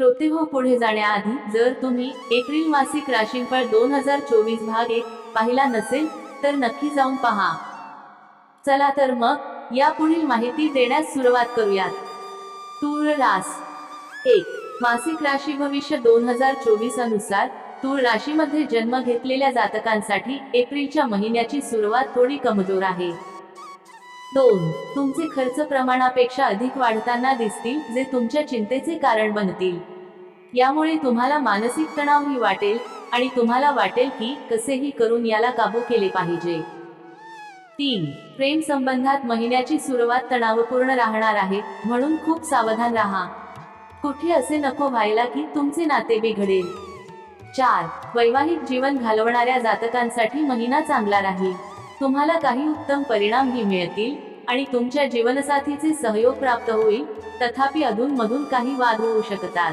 श्रोते हो पुढे जाण्याआधी जर तुम्ही एप्रिल मासिक राशीफळ दोन हजार चोवीस भाग एक पाहिला नसेल तर नक्की जाऊन पहा. चला तर मग या पुढील माहिती देण्यास सुरुवात करूयात. तूळ रास एक मासिक राशी भविष्य दोन हजार चोवीस अनुसार तूळ राशीमध्ये जन्म घेतलेल्या जातकांसाठी एप्रिलच्या महिन्याची सुरुवात थोडी कमजोर आहे. दोन. तुमचे खर्च प्रमाणापेक्षा अधिक वाढताना दिसतील जे तुमच्या चिंतेचे कारण बनतील. यामुळे तुम्हाला मानसिक तणावही वाटेल आणि तुम्हाला वाटेल की कसेही करून याला काबू केले पाहिजे. तीन. प्रेम संबंधात महिन्याची सुरुवात तणावपूर्ण राहणार आहे म्हणून खूप सावधान राहा. कुठे असे नको व्हायला की तुमचे नाते बिघडेल. चार. वैवाहिक जीवन घालवणाऱ्या जातकांसाठी महिना चांगला राहील. तुम्हाला काही उत्तम परिणामही मिळतील. आणि तुमच्या जीवनसाथीचे सहयोग प्राप्त होईल तथापि अधूनमधून काही वाद होऊ शकतात.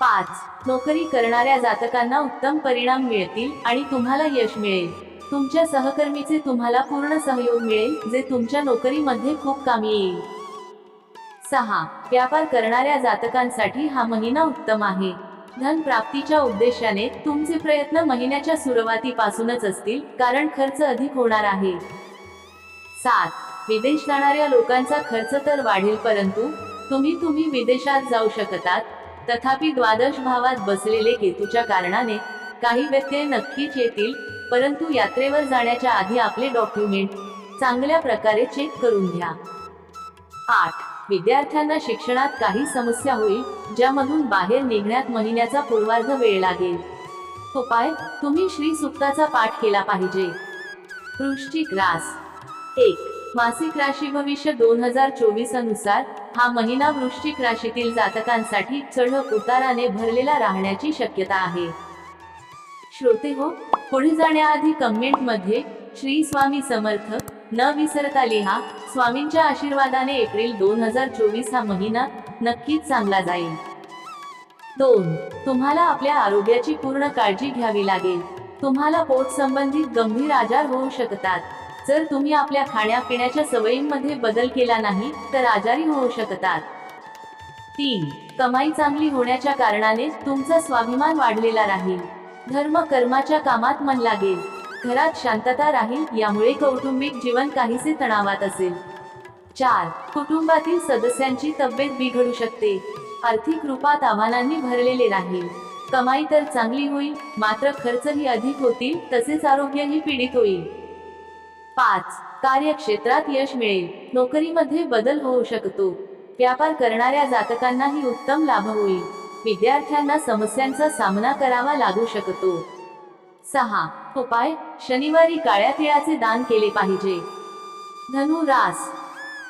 पाच. नोकरी करणाऱ्या जातकांना उत्तम परिणाम मिळतील आणि तुम्हाला यश मिळेल. तुमच्या सहकर्मीचे तुम्हाला पूर्ण सहयोग मिळेल जे तुमच्या नोकरीमध्ये खूप कामी येईल. सहा. व्यापार करणाऱ्या जातकांसाठी हा महिना उत्तम आहे. धन प्राप्तीच्या उद्देशाने तुमचे प्रयत्न महिन्याच्या सुरुवातीपासूनच असतील कारण खर्च अधिक होणार आहे. सात. विदेश जाणाऱ्या लोकांचा खर्च तर वाढेल परंतु तुम्ही तुम्ही विदेशात जाऊ शकतात. तथापि द्वादश भावात बसलेले केतूच्या कारणाने काही व्यत्यय नक्कीच येतील परंतु यात्रेवर जाण्याच्या आधी आपले डॉक्युमेंट चांगल्या प्रकारे चेक करून घ्या. आठ. विद्यार्थ्यांना शिक्षणात काही समस्या होईल ज्यामधून बाहेर निघण्यात महिन्याचा पूर्वार्ध वेळ लागेल. उपाय तुम्ही श्री सुक्ताचा पाठ केला पाहिजे. वृश्चिक रास. एक. मासिक राशी भविष्य दोन हजार चोवीस अनुसार हा महिना वृश्चिक राशीतील जातकांसाठी चढ उताराने भरलेला राहण्याची शक्यता आहे. श्रोते हो पुढे जाण्याआधी कमेंटमध्ये श्री स्वामी समर्थ न विसरता लिहा स्वामींच्या आशीर्वादाने एप्रिल दोन हजार चोवीस हा महिना नक्कीच चांगला जाईल. दोन. तुम्हाला आपल्या आरोग्याची पूर्ण काळजी घ्यावी लागेल. तुम्हाला पोट संबंधित गंभीर आजार होऊ शकतात. जर तुम्ही आपल्या खाण्यापिण्याच्या सवयींमध्ये बदल केला नाही तर आजारी होऊ शकतात. तीन कमाई चांगली होण्याच्या कारणाने तुमचा स्वाभिमान वाढलेला राहील. धर्म कर्माच्या कामात मन लागेल. घरात शांतता राहील यामुळे कौटुंबिक जीवन काहीसे तणावात असेल. चार कुटुंबातील सदस्यांची तब्येत बिघडू शकते. आर्थिक रूपात आव्हानांनी भरलेले राहील. कमाई तर चांगली होईल मात्र खर्चही अधिक होतील तसेच आरोग्यही पीडित होईल. पाच. कार्यक्षेत्रात यश मिळेल. नोकरीमध्ये बदल होऊ शकतो. व्यापार करणाऱ्या जातकांनाही उत्तम लाभ होईल. विद्यार्थ्यांना समस्यांचा सामना करावा लागू शकतो. सहा. उपाय. शनिवारी काळ्या तिळाचे दान केले पाहिजे. धनु रास.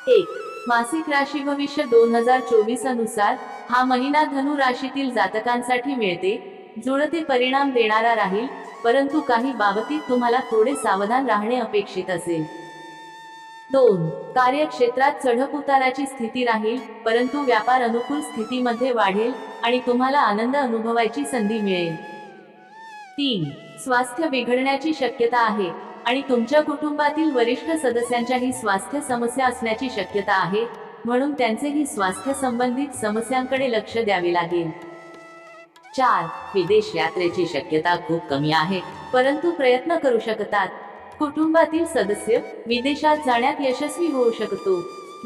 एक. मासिक राशी भविष्य दोन हजार चोवीस अनुसार हा महिना धनु राशीतील जातकांसाठी मिळते. जुळते परिणाम देणारा राहील परंतु काही बाबतीत तुम्हाला थोडे सावधान राहणे अपेक्षित असेल. दोन कार्यक्षेत्रात चढप उताराची स्थिती राहील परंतु व्यापार अनुकूल स्थितीमध्ये वाढेल आणि तुम्हाला आनंद अनुभवायची संधी मिळेल. तीन स्वास्थ्य बिघडण्याची शक्यता आहे आणि तुमच्या कुटुंबातील वरिष्ठ सदस्यांच्याही स्वास्थ्य समस्या असण्याची शक्यता आहे म्हणून त्यांचेही स्वास्थ्य संबंधित समस्यांकडे लक्ष द्यावे लागेल. चार विदेश यात्रेची शक्यता खूप कमी आहे परंतु प्रयत्न करू शकतात. कुटुंबातील सदस्य विदेशात जाण्यात यशस्वी होऊ शकतो.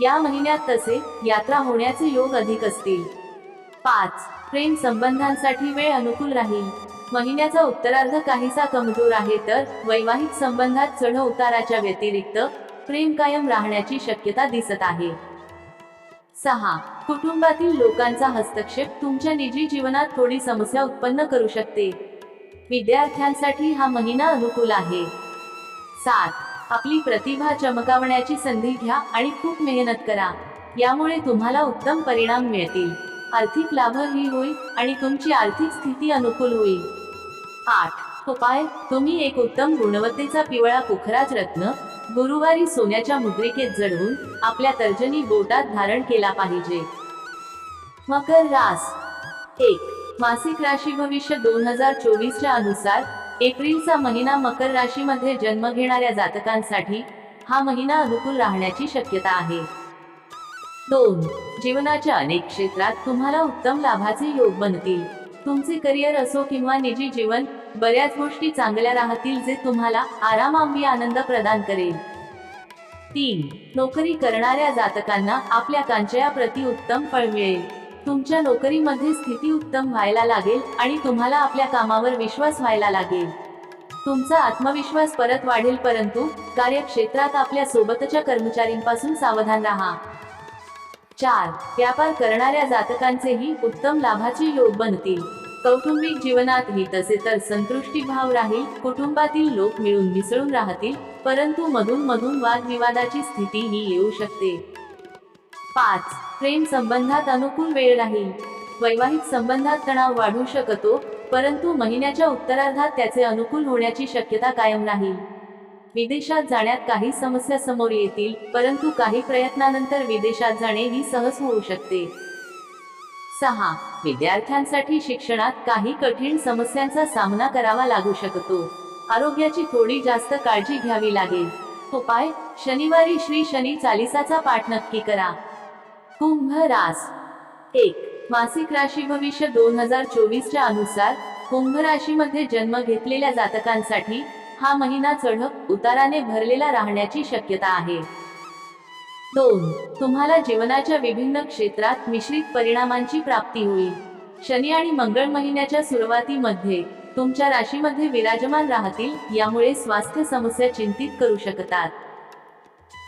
या महिन्यात तसे यात्रा होण्याचे योग अधिक असतील. पाच प्रेम संबंधांसाठी वेळ अनुकूल राहील. महिन्याचा उत्तरार्ध काहीसा कमजोर आहे तर वैवाहिक संबंधात चढ उताराच्या व्यतिरिक्त प्रेम कायम राहण्याची शक्यता दिसत आहे. सहा. कुटुंबातील लोकांचा हस्तक्षेप तुमच्या निजी जीवनात थोडी समस्या उत्पन्न करू शकते. विद्यार्थ्यांसाठी हा महिना अनुकूल आहे. सात. आपली प्रतिभा चमकावण्याची संधी घ्या आणि खूप मेहनत करा. यामुळे तुम्हाला उत्तम परिणाम मिळतील. आर्थिक लाभही होईल आणि तुमची आर्थिक स्थिती अनुकूल होईल. आठ. उपाय. तुम्ही एक उत्तम गुणवत्तेचा पिवळा पुखराज रत्न गुरुवारी सोन्याच्या मुद्रिकेत जडवून आपल्या तर्जनी बोटात धारण केला पाहिजे. मकर रास. एक. मासिक राशी भविष्य दोन हजार चोवीसच्या अनुसार एप्रिलचा महिना मकर राशीमध्ये जन्म घेणाऱ्या जातकांसाठी हा महिना अनुकूल राहण्याची शक्यता आहे. दोन. जीवनाच्या अनेक क्षेत्रात तुम्हाला उत्तम लाभाचे योग बनतील. तुमचे करिअर असो किंवा निजी जीवन बऱ्याच गोष्टी चांगल्या राहतील जे तुम्हाला आरामांबी आनंद प्रदान करेल. तीन नोकरी करणाऱ्या जातकांना आपल्या कांचया प्रति उत्तम फळ मिळेल. तुमच्या नोकरीमध्ये स्थिती उत्तम व्हायला लागेल आणि तुम्हाला आपल्या कामावर विश्वास व्हायला लागेल. तुमचा आत्मविश्वास परत वाढेल परंतु कार्यक्षेत्रात आपल्या सोबतच्या कर्मचारींपासून सावधान राहा. चार व्यापार करणाऱ्या जातकांचेही उत्तम लाभाचे योग बनतील. कौटुंबिक जीवनातही तसे तर संतुष्टी भाव राहील कुटुंबातील लोक मिळून मिसळून राहतील परंतु मधून मधून वादविवादाची स्थितीही येऊ शकते. पाच. प्रेम संबंधात अनुकूल वेळ राहील. वैवाहिक संबंधात तणाव वाढू शकतो परंतु महिन्याच्या उत्तरार्धात त्याचे अनुकूल होण्याची शक्यता कायम राहील. विदेशात जाण्यात काही समस्या समोर येतील परंतु काही प्रयत्नानंतर विदेशात जाणे ही सहज होऊ शकते. सहा. विद्यार्थ्यांसाठी शिक्षणात काही कठीण समस्यांचा सामना करावा लागू शकतो. आरोग्याची थोडी जास्त काळजी घ्यावी लागेल. उपाय शनिवारी श्री शनी चालिसाचा पाठ नक्की करा. कुंभ रास. एक. मासिक राशी भविष्य दोन हजार चोवीसच्या अनुसार कुंभ राशीमध्ये जन्म घेतलेल्या जातकांसाठी हा महिना चढक उताराने भरलेला राहण्याची शक्यता आहे. दोन तुम्हाला जीवनाच्या विभिन्न क्षेत्रात मिश्रित परिणामांची प्राप्ती होईल. शनी आणि मंगळ महिन्याच्या सुरुवातीमध्ये तुमच्या राशीमध्ये विराजमान राहतील यामुळे स्वास्थ्य समस्या चिंतित करू शकतात.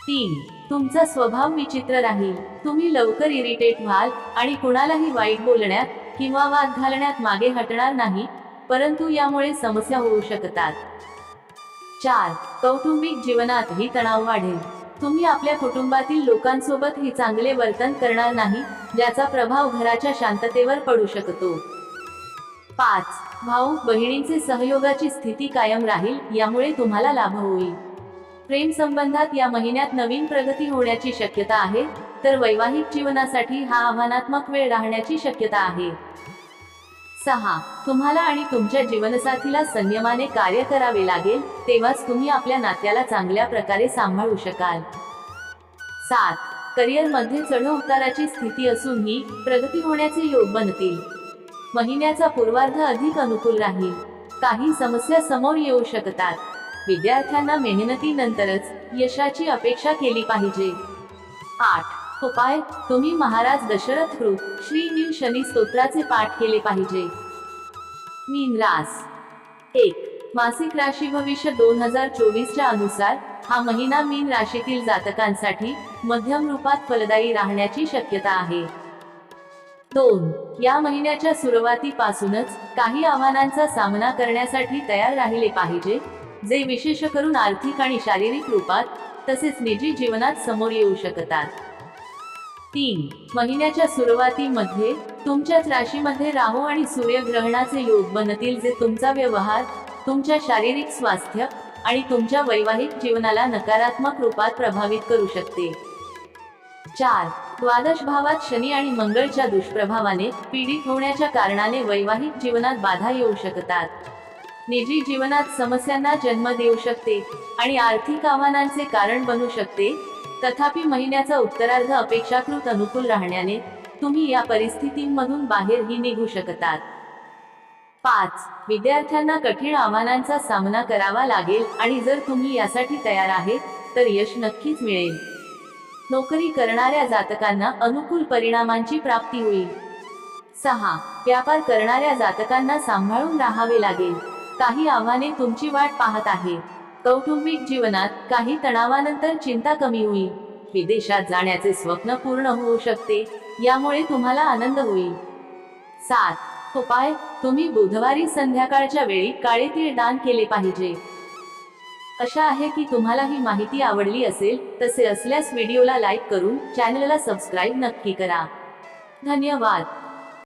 तीन तुमचा स्वभाव विचित्र राहील. तुम्ही लवकर इरिटेट व्हाल आणि कुणालाही वाईट बोलण्यात किंवा वाद घालण्यात मागे हटणार नाही परंतु यामुळे समस्या होऊ शकतात. चार कौटुंबिक जीवनातही तणाव वाढेल. तुम्ही आपल्या कुटुंबातील लोकांसोबत ही चांगले वर्तन करणार नाही ज्याचा प्रभाव घराच्या शांततेवर पडू शकतो. पाच. भाऊ बहिणींचे सहयोगाची स्थिती कायम राहील यामुळे तुम्हाला लाभ होईल. प्रेम संबंधात या महिन्यात नवीन प्रगती होण्याची शक्यता आहे तर वैवाहिक जीवनासाठी हा आव्हानात्मक वेळ राहण्याची शक्यता आहे. सहा तुम्हाला आणि तुमच्या जीवनसाथीला संयमाने कार्य करावे लागेल तेव्हाच तुम्ही आपल्या नात्याला चांगल्या प्रकारे सांभाळू शकाल. सात करिअरमध्ये चढ उताराची स्थिती असूनही प्रगती होण्याचे योग बनतील. महिन्याचा पूर्वार्ध अधिक अनुकूल राहील. काही समस्या समोर येऊ शकतात. विद्यार्थ्यांना मेहनतीनंतरच यशाची अपेक्षा केली पाहिजे. आठ हो उपाय तुम्ही महाराज दशरथ कृत श्री नील शनी स्तोत्राचे पाठ केले पाहिजे. मीन रास. एक मासिक राशी भविष्य दोन हजार चोवीसच्या अनुसार हा महिना मीन राशीतील जातकांसाठी मध्यम रूपात फलदायी राहण्याची शक्यता आहे. दोन या महिन्याच्या सुरुवातीपासूनच काही आव्हानांचा सामना करण्यासाठी तयार राहिले पाहिजे जे विशेष करून आर्थिक आणि शारीरिक रूपात तसेच निजी जीवनात समोर येऊ शकतात. तीन महिन्याच्या सुरुवातीमध्ये तुमच्याच राशीमध्ये राहू आणि सूर्यग्रहणाचे योग बनतील जे तुमचा व्यवहार तुमच्या शारीरिक स्वास्थ्य आणि तुमच्या वैवाहिक जीवनाला नकारात्मक रूपात प्रभावित करू शकते. चार द्वादश भावात शनी आणि मंगळच्या दुष्प्रभावाने पीडित होण्याच्या कारणाने वैवाहिक जीवनात बाधा येऊ शकतात. निजी जीवनात समस्यांना जन्म देऊ शकते आणि आर्थिक आव्हानांचे कारण बनू शकते. तथापि महिन्याचा उत्तरार्ध अपेक्षाकृत अनुकूल राहण्याने तुम्ही या परिस्थितींमधून बाहेरही निघू शकतात. पाच. विद्यार्थ्यांना कठीण आव्हानांचा सामना करावा लागेल आणि जर तुम्ही यासाठी तयार आहेत तर यश नक्कीच मिळेल. नोकरी करणाऱ्या जातकांना अनुकूल परिणामांची प्राप्ती होईल. सहा. व्यापार करणाऱ्या जातकांना सांभाळून राहावे लागेल. काही आव्हाने तुमची वाट पाहत आहे. कौटुंबिक जीवनात काही तणावानंतर चिंता कमी होईल. विदेशात जाण्याचे स्वप्न पूर्ण होऊ शकते यामुळे तुम्हाला आनंद होईल. सात उपाय. तुम्ही बुधवारी संध्याकाळच्या वेळी काळे तीळ दान केले पाहिजे. अशा आहे की तुम्हाला ही माहिती आवडली असेल तसे असल्यास व्हिडिओला लाईक करून चॅनलला सबस्क्राईब नक्की करा. धन्यवाद.